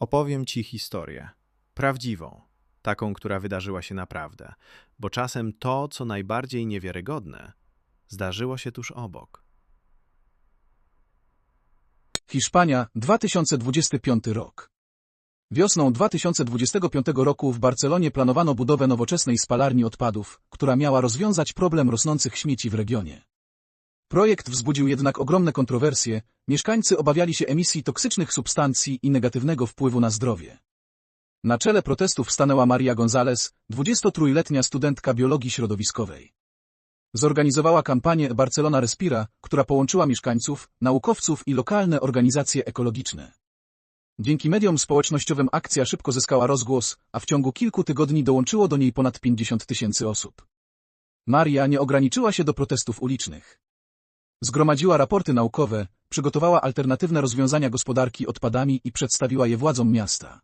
Opowiem ci historię. Prawdziwą. Taką, która wydarzyła się naprawdę. Bo czasem to, co najbardziej niewiarygodne, zdarzyło się tuż obok. Hiszpania, 2025 rok. Wiosną 2025 roku w Barcelonie planowano budowę nowoczesnej spalarni odpadów, która miała rozwiązać problem rosnących śmieci w regionie. Projekt wzbudził jednak ogromne kontrowersje, mieszkańcy obawiali się emisji toksycznych substancji i negatywnego wpływu na zdrowie. Na czele protestów stanęła Maria González, 23-letnia studentka biologii środowiskowej. Zorganizowała kampanię Barcelona Respira, która połączyła mieszkańców, naukowców i lokalne organizacje ekologiczne. Dzięki mediom społecznościowym akcja szybko zyskała rozgłos, a w ciągu kilku tygodni dołączyło do niej ponad 50 tysięcy osób. Maria nie ograniczyła się do protestów ulicznych. Zgromadziła raporty naukowe, przygotowała alternatywne rozwiązania gospodarki odpadami i przedstawiła je władzom miasta.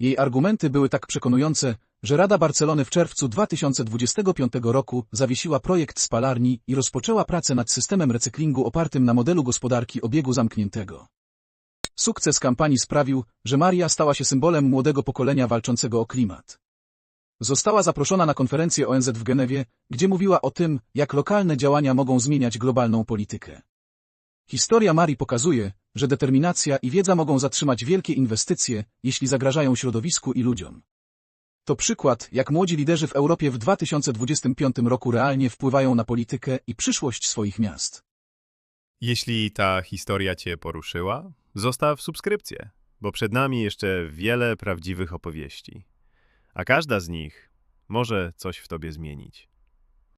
Jej argumenty były tak przekonujące, że Rada Barcelony w czerwcu 2025 roku zawiesiła projekt spalarni i rozpoczęła pracę nad systemem recyklingu opartym na modelu gospodarki obiegu zamkniętego. Sukces kampanii sprawił, że Maria stała się symbolem młodego pokolenia walczącego o klimat. Została zaproszona na konferencję ONZ w Genewie, gdzie mówiła o tym, jak lokalne działania mogą zmieniać globalną politykę. Historia Marii pokazuje, że determinacja i wiedza mogą zatrzymać wielkie inwestycje, jeśli zagrażają środowisku i ludziom. To przykład, jak młodzi liderzy w Europie w 2025 roku realnie wpływają na politykę i przyszłość swoich miast. Jeśli ta historia Cię poruszyła, zostaw subskrypcję, bo przed nami jeszcze wiele prawdziwych opowieści. A każda z nich może coś w Tobie zmienić.